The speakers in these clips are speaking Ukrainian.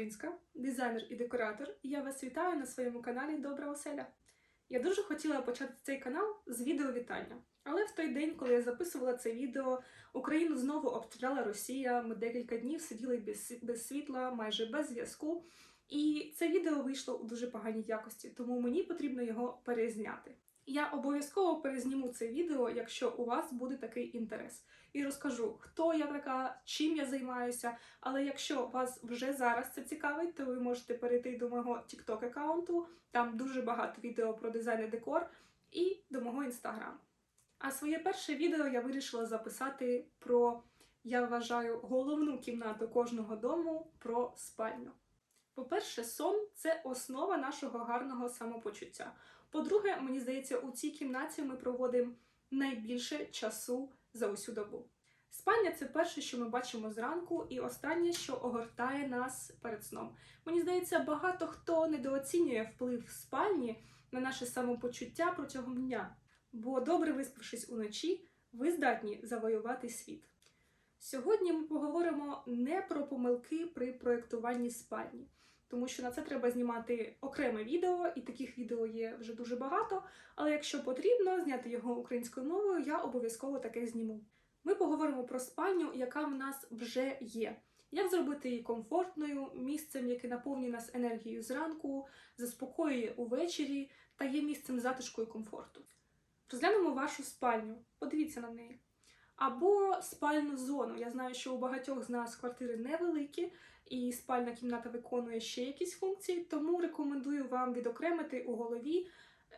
Гординська, дизайнер і декоратор, і я вас вітаю на своєму каналі Добра Оселя. Я дуже хотіла почати цей канал з відео вітання. Але в той день, коли я записувала це відео, Україну знову обстріляла Росія. Ми декілька днів сиділи без, без світла, майже без зв'язку. І це відео вийшло у дуже поганій якості, тому мені потрібно його перезняти. Я обов'язково перезніму це відео, якщо у вас буде такий інтерес, і розкажу, хто я така, чим я займаюся. Але якщо вас вже зараз це цікавить, то ви можете перейти до мого TikTok аккаунту, там дуже багато відео про дизайн і декор, і до мого інстаграму. А своє перше відео я вирішила записати про, я вважаю, головну кімнату кожного дому про спальню. По-перше, сон це основа нашого гарного самопочуття. По-друге, мені здається, у цій кімнаті ми проводимо найбільше часу за усю добу. Спальня це перше, що ми бачимо зранку, і останнє, що огортає нас перед сном. Мені здається, багато хто недооцінює вплив спальні на наше самопочуття протягом дня. Бо добре виспавшись уночі, ви здатні завоювати світ. Сьогодні ми поговоримо не про помилки при проєктуванні спальні, тому що на це треба знімати окреме відео, і таких відео є вже дуже багато. Але якщо потрібно зняти його українською мовою, я обов'язково таке зніму. Ми поговоримо про спальню, яка в нас вже є. Як зробити її комфортною, місцем, яке наповнює нас енергією зранку, заспокоює увечері та є місцем затишку і комфорту. Розглянемо вашу спальню, подивіться на неї. Або спальну зону. Я знаю, що у багатьох з нас квартири невеликі, і спальна кімната виконує ще якісь функції, тому рекомендую вам відокремити у голові,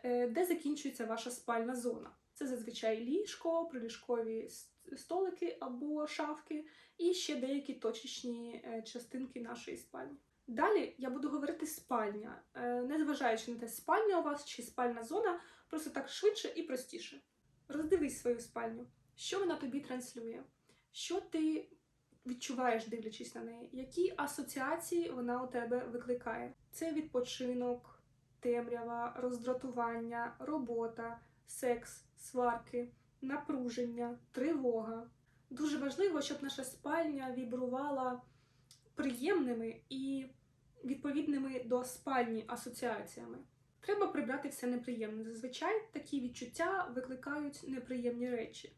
е, де закінчується ваша спальна зона. Це зазвичай ліжко, приліжкові столики або шафки, і ще деякі точечні е, частинки нашої спальні. Далі я буду говорити спальня, е, незважаючи на те, спальня у вас чи спальна зона, просто так швидше і простіше. Роздивись свою спальню. Що вона тобі транслює? Що ти відчуваєш, дивлячись на неї? Які асоціації вона у тебе викликає? Це відпочинок, темрява, роздратування, робота, секс, сварки, напруження, тривога. Дуже важливо, щоб наша спальня вібрувала приємними і відповідними до спальні асоціаціями. Треба прибрати все неприємне. Зазвичай такі відчуття викликають неприємні речі.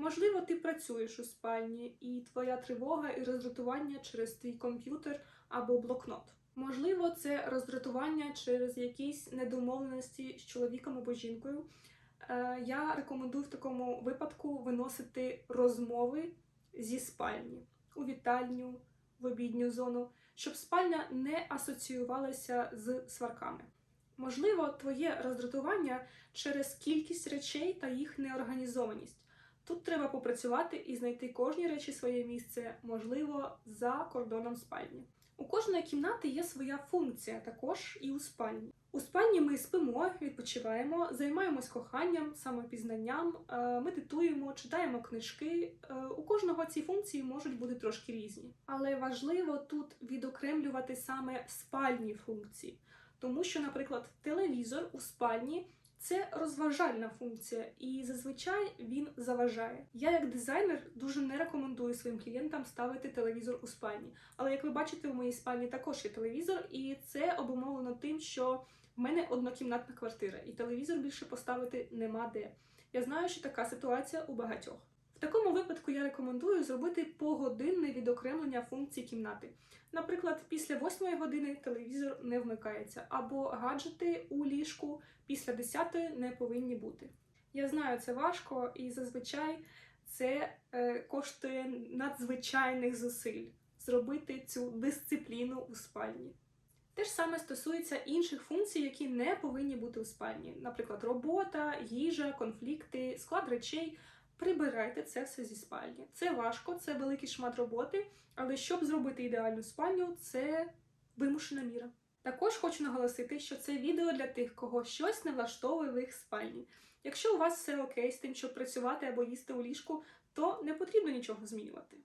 Можливо, ти працюєш у спальні, і твоя тривога і роздратування через твій комп'ютер або блокнот. Можливо, це роздратування через якісь недомовленості з чоловіком або жінкою. Е, Я рекомендую в такому випадку виносити розмови зі спальні у вітальню, в обідню зону, щоб спальня не асоціювалася з сварками. Можливо, твоє роздратування через кількість речей та їх неорганізованість. Тут треба попрацювати і знайти кожній речі своє місце, можливо, за кордоном спальні. У кожної кімнати є своя функція, також і у спальні. У спальні ми спимо, відпочиваємо, займаємось коханням, самопізнанням, е, медитуємо, читаємо книжки. Е, У кожного ці функції можуть бути трошки різні. Але важливо тут відокремлювати саме спальні функції, тому що, наприклад, телевізор у спальні. Це розважальна функція, і зазвичай він заважає. Я, як дизайнер, дуже не рекомендую своїм клієнтам ставити телевізор у спальні. Але як ви бачите, у моїй спальні також є телевізор, і це обумовлено тим, що в мене однокімнатна квартира, і телевізор більше поставити нема де. Я знаю, що така ситуація у багатьох. Такому випадку я рекомендую зробити погодинне відокремлення функцій кімнати. Наприклад, після 8 години телевізор не вмикається, або гаджети у ліжку після 10 не повинні бути. Я знаю, це важко, і зазвичай це е, коштує надзвичайних зусиль зробити цю дисципліну у спальні. Те ж саме стосується інших функцій, які не повинні бути у спальні, наприклад, робота, їжа, конфлікти, склад речей. Прибирайте це все зі спальні. Це важко, це великий шмат роботи, але щоб зробити ідеальну спальню, це вимушена міра. Також хочу наголосити, що це відео для тих, кого щось не влаштовує в їх спальні. Якщо у вас все окей з тим, щоб працювати або їсти у ліжку, то не потрібно нічого змінювати.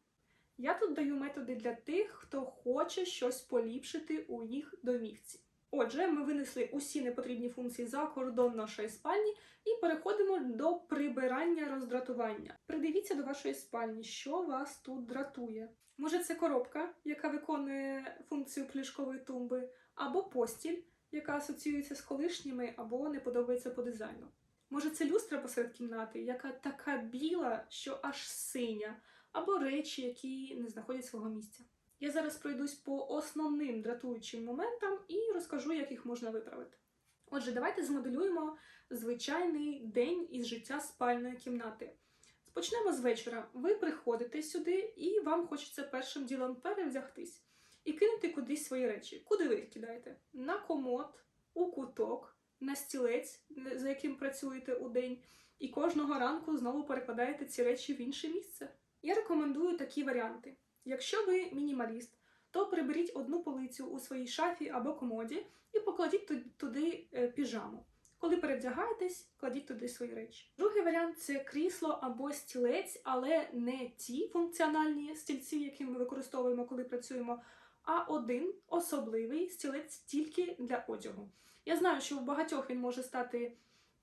Я тут даю методи для тих, хто хоче щось поліпшити у їх домівці. Отже, ми винесли усі непотрібні функції за кордон нашої спальні і переходимо до прибирання роздратування. Придивіться до вашої спальні, що вас тут дратує. Може, це коробка, яка виконує функцію плішкової тумби, або постіль, яка асоціюється з колишніми або не подобається по дизайну. Може, це люстра посеред кімнати, яка така біла, що аж синя, або речі, які не знаходять свого місця. Я зараз пройдусь по основним дратуючим моментам і розкажу, як їх можна виправити. Отже, давайте змоделюємо звичайний день із життя спальної кімнати. Почнемо з вечора. Ви приходите сюди, і вам хочеться першим ділом перевдягтись і кинути кудись свої речі. Куди ви їх кидаєте? На комод, у куток, на стілець, за яким працюєте у день, і кожного ранку знову перекладаєте ці речі в інше місце. Я рекомендую такі варіанти. Якщо ви мінімаліст, то приберіть одну полицю у своїй шафі або комоді і покладіть туди е, піжаму. Коли перевдягаєтесь, кладіть туди свої речі. Другий варіант це крісло або стілець, але не ті функціональні стільці, які ми використовуємо, коли працюємо, а один особливий стілець тільки для одягу. Я знаю, що у багатьох він може стати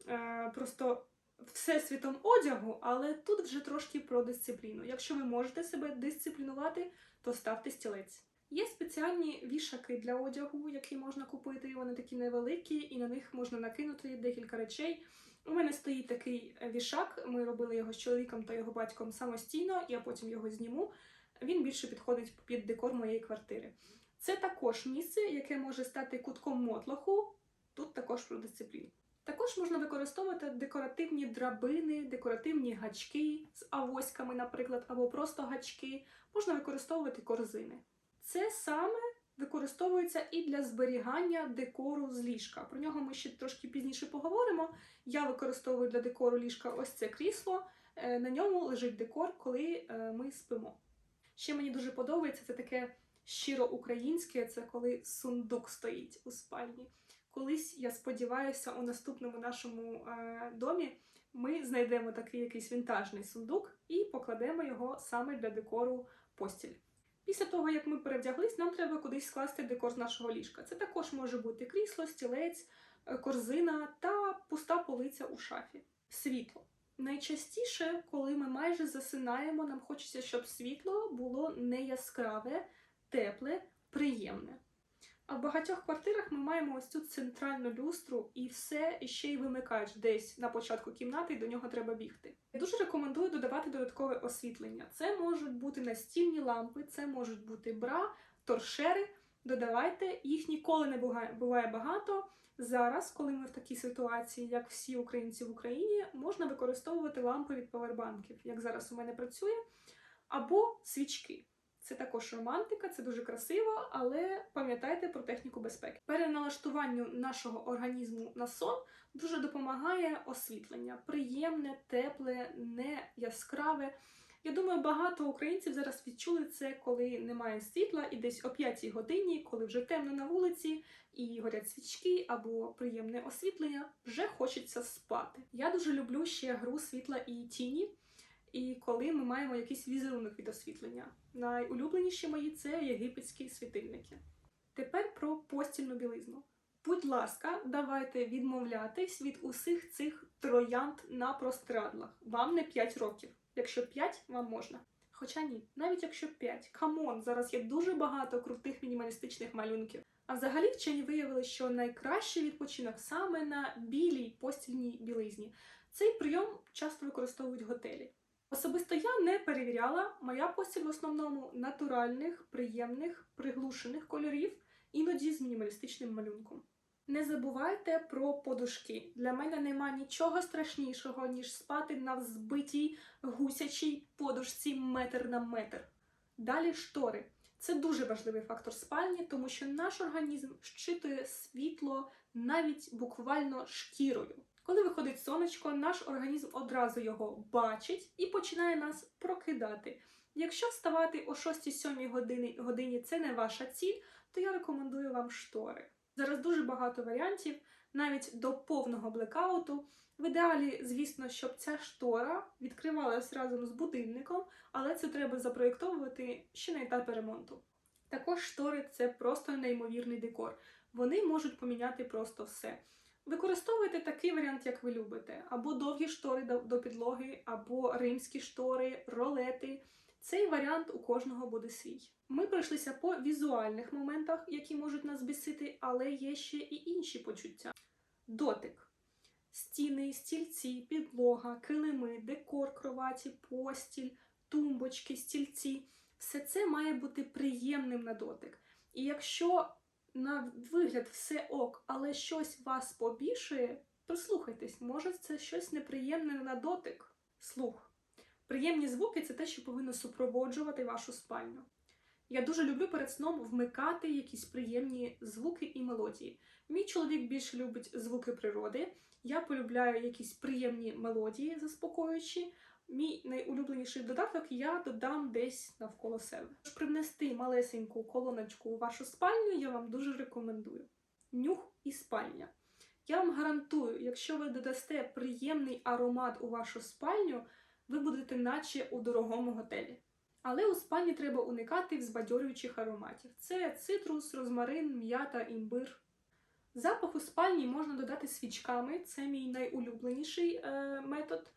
е, просто всесвітом одягу, але тут вже трошки про дисципліну. Якщо ви можете себе дисциплінувати, то ставте стілець. Є спеціальні вішаки для одягу, які можна купити. Вони такі невеликі, і на них можна накинути декілька речей. У мене стоїть такий вішак. Ми робили його з чоловіком та його батьком самостійно, я потім його зніму. Він більше підходить під декор моєї квартири. Це також місце, яке може стати кутком мотлоху. Тут також про дисципліну. Також можна використовувати декоративні драбини, декоративні гачки з авоськами, наприклад, або просто гачки. Можна використовувати корзини. Це саме використовується і для зберігання декору з ліжка. Про нього ми ще трошки пізніше поговоримо. Я використовую для декору ліжка ось це крісло. Е, На ньому лежить декор, коли е, ми спимо. Ще мені дуже подобається це таке щиро українське, це коли сундук стоїть у спальні. Колись, я сподіваюся, у наступному нашому е, домі ми знайдемо такий якийсь вінтажний сундук і покладемо його саме для декору постіль. Після того, як ми перевдяглись, нам треба кудись скласти декор з нашого ліжка. Це також може бути крісло, стілець, е, корзина та пуста полиця у шафі. Світло. Найчастіше, коли ми майже засинаємо, нам хочеться, щоб світло було не яскраве, тепле, приємне. А в багатьох квартирах ми маємо ось цю центральну люстру і все ще й вимикач десь на початку кімнати, і до нього треба бігти. Я дуже рекомендую додавати додаткове освітлення. Це можуть бути настільні лампи, це можуть бути бра, торшери. Додавайте, їх ніколи не буває багато. Зараз, коли ми в такій ситуації, як всі українці в Україні, можна використовувати лампи від павербанків, як зараз у мене працює, або свічки. Це також романтика, це дуже красиво, але пам'ятайте про техніку безпеки. Переналаштуванню нашого організму на сон дуже допомагає освітлення. Приємне, тепле, не яскраве. Я думаю, багато українців зараз відчули це, коли немає світла, і десь о 5 годині, коли вже темно на вулиці, і горять свічки або приємне освітлення, вже хочеться спати. Я дуже люблю ще гру світла і тіні. І коли ми маємо якийсь візерунок від освітлення. Найулюбленіші мої це єгипетські світильники. Тепер про постільну білизну. Будь ласка, давайте відмовлятись від усіх цих троянд на простирадлах. Вам не 5 років. Якщо 5, вам можна. Хоча ні, навіть якщо 5. Камон, зараз є дуже багато крутих мінімалістичних малюнків. А взагалі вчені виявили, що найкращий відпочинок саме на білій постільній білизні. Цей прийом часто використовують готелі. Особисто я не перевіряла. Моя постіль в основному натуральних, приємних, приглушених кольорів, іноді з мінімалістичним малюнком. Не забувайте про подушки. Для мене нема нічого страшнішого, ніж спати на взбитій гусячій подушці метр на метр. Далі штори. Це дуже важливий фактор спальні, тому що наш організм щитує світло навіть буквально шкірою. Коли виходить сонечко, наш організм одразу його бачить і починає нас прокидати. Якщо вставати о 6-7 годині, годині це не ваша ціль, то я рекомендую вам штори. Зараз дуже багато варіантів, навіть до повного блекауту. В ідеалі, звісно, щоб ця штора відкривалась разом з будильником, але це треба запроєктовувати ще на етапі ремонту. Також штори це просто неймовірний декор. Вони можуть поміняти просто все. Використовуйте такий варіант, як ви любите, або довгі штори до, підлоги, або римські штори, ролети. Цей варіант у кожного буде свій. Ми пройшлися по візуальних моментах, які можуть нас бісити, але є ще і інші почуття. Дотик. Стіни, стільці, підлога, килими, декор кроваті, постіль, тумбочки, стільці все це має бути приємним на дотик. І якщо на вигляд все ок, але щось вас побішує, прислухайтесь, може це щось неприємне на дотик. Слух. Приємні звуки це те, що повинно супроводжувати вашу спальню. Я дуже люблю перед сном вмикати якісь приємні звуки і мелодії. Мій чоловік більше любить звуки природи. Я полюбляю якісь приємні мелодії, заспокоюючі. Мій найулюбленіший додаток я додам десь навколо себе. Тож привнести малесеньку колоночку у вашу спальню я вам дуже рекомендую. Нюх і спальня. Я вам гарантую, якщо ви додасте приємний аромат у вашу спальню, ви будете наче у дорогому готелі. Але у спальні треба уникати взбадьорюючих ароматів. Це цитрус, розмарин, м'ята, імбир. Запах у спальні можна додати свічками, це мій найулюбленіший е, метод.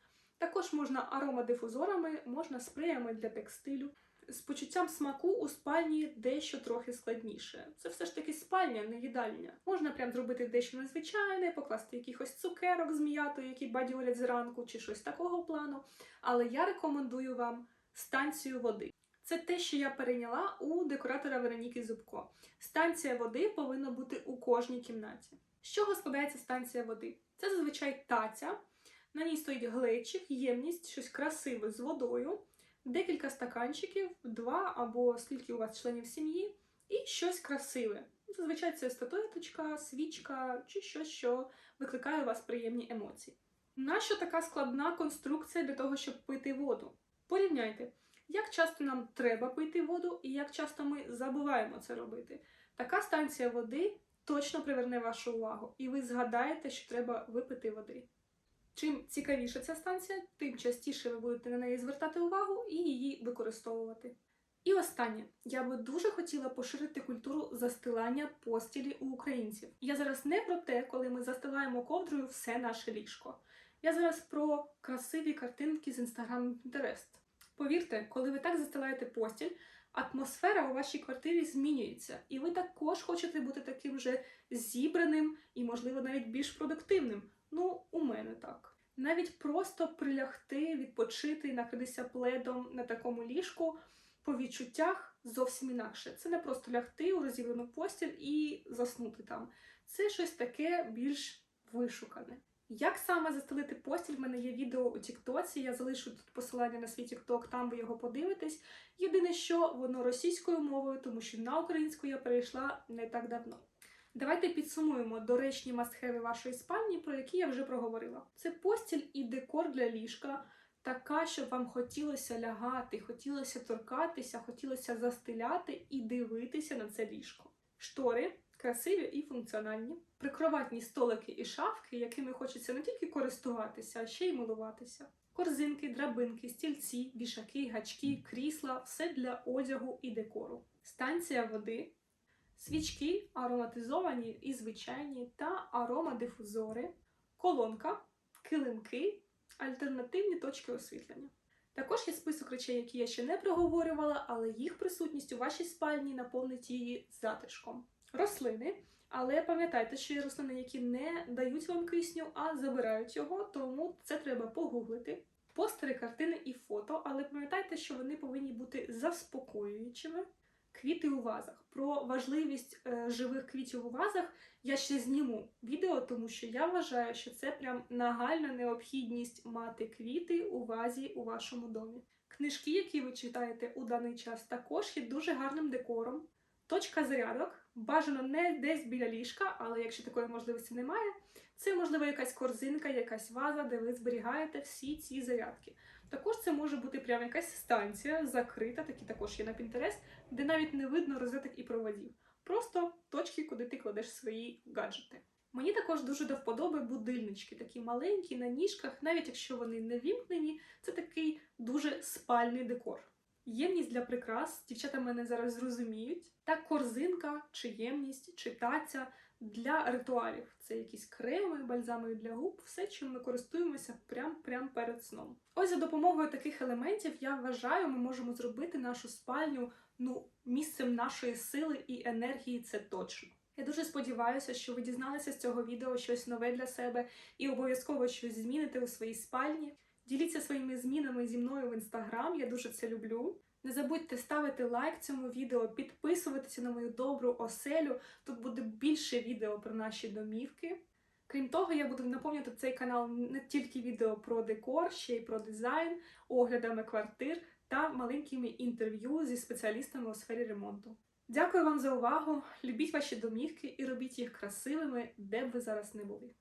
Також можна аромадифузорами, можна спреями для текстилю. З почуттям смаку у спальні дещо трохи складніше. Це все ж таки спальня, не їдальня. Можна прям зробити дещо незвичайне, покласти якихось цукерок з м'ятою, які бадьорять зранку, чи щось такого плану. Але я рекомендую вам станцію води. Це те, що я перейняла у декоратора Вероніки Зубко. Станція води повинна бути у кожній кімнаті. З чого складається станція води? Це зазвичай таця. На ній стоїть глечик, ємність, щось красиве з водою, декілька стаканчиків, два або скільки у вас членів сім'ї, і щось красиве. Зазвичай це статуеточка, свічка чи щось, що викликає у вас приємні емоції. Нащо така складна конструкція для того, щоб пити воду? Порівняйте, як часто нам треба пити воду і як часто ми забуваємо це робити. Така станція води точно приверне вашу увагу, і ви згадаєте, що треба випити води. Чим цікавіша ця станція, тим частіше ви будете на неї звертати увагу і її використовувати. І останнє, я би дуже хотіла поширити культуру застилання постілі у українців. Я зараз не про те, коли ми застилаємо ковдрою все наше ліжко. Я зараз про красиві картинки з Instagram Pinterest. Повірте, коли ви так застилаєте постіль, атмосфера у вашій квартирі змінюється, і ви також хочете бути таким же зібраним і, можливо, навіть більш продуктивним. Ну, у мене так. Навіть просто прилягти, відпочити, накритися пледом на такому ліжку по відчуттях зовсім інакше. Це не просто лягти у розібрану постіль і заснути там. Це щось таке більш вишукане. Як саме застелити постіль? В мене є відео у Тіктоці. Я залишу тут посилання на свій Тікток, там ви його подивитесь. Єдине, що воно російською мовою, тому що на українську я перейшла не так давно. Давайте підсумуємо доречні мастхеви вашої спальні, про які я вже проговорила. Це постіль і декор для ліжка, така, щоб вам хотілося лягати, хотілося торкатися, хотілося застеляти і дивитися на це ліжко. Штори красиві і функціональні, прикроватні столики і шафки, якими хочеться не тільки користуватися, а ще й милуватися. Корзинки, драбинки, стільці, вішаки, гачки, крісла все для одягу і декору. Станція води, свічки ароматизовані і звичайні та аромадифузори, колонка, килимки, альтернативні точки освітлення. Також є список речей, які я ще не проговорювала, але їх присутність у вашій спальні наповнить її затишком. Рослини, але пам'ятайте, що є рослини, які не дають вам кисню, а забирають його, тому це треба погуглити. Постери, картини і фото, але пам'ятайте, що вони повинні бути заспокоюючими. Квіти у вазах. Про важливість е, живих квітів у вазах я ще зніму відео, тому що я вважаю, що це прям нагальна необхідність мати квіти у вазі у вашому домі. Книжки, які ви читаєте у даний час, також є дуже гарним декором. Точка зарядок бажано не десь біля ліжка, але якщо такої можливості немає, це можливо якась корзинка, якась ваза, де ви зберігаєте всі ці зарядки. Також це може бути прямо якась станція закрита, такі також є на Pinterest, де навіть не видно розеток і проводів. Просто точки, куди ти кладеш свої гаджети. Мені також дуже до вподоби будильнички, такі маленькі на ніжках, навіть якщо вони не вімкнені, це такий дуже спальний декор. ємність для прикрас, дівчата мене зараз зрозуміють, та корзинка чи ємність, чи таця для ритуалів. Це якісь креми, бальзами для губ, все, чим ми користуємося прямо прям перед сном. Ось за допомогою таких елементів я вважаю, ми можемо зробити нашу спальню ну місцем нашої сили і енергії. Це точно. Я дуже сподіваюся, що ви дізналися з цього відео щось нове для себе і обов'язково щось зміните у своїй спальні. Діліться своїми змінами зі мною в інстаграм, я дуже це люблю. Не забудьте ставити лайк цьому відео, підписуватися на мою добру оселю. Тут буде більше відео про наші домівки. Крім того, я буду наповнювати цей канал не тільки відео про декор, ще й про дизайн, оглядами квартир та маленькими інтерв'ю зі спеціалістами у сфері ремонту. Дякую вам за увагу! Любіть ваші домівки і робіть їх красивими, де б ви зараз не були.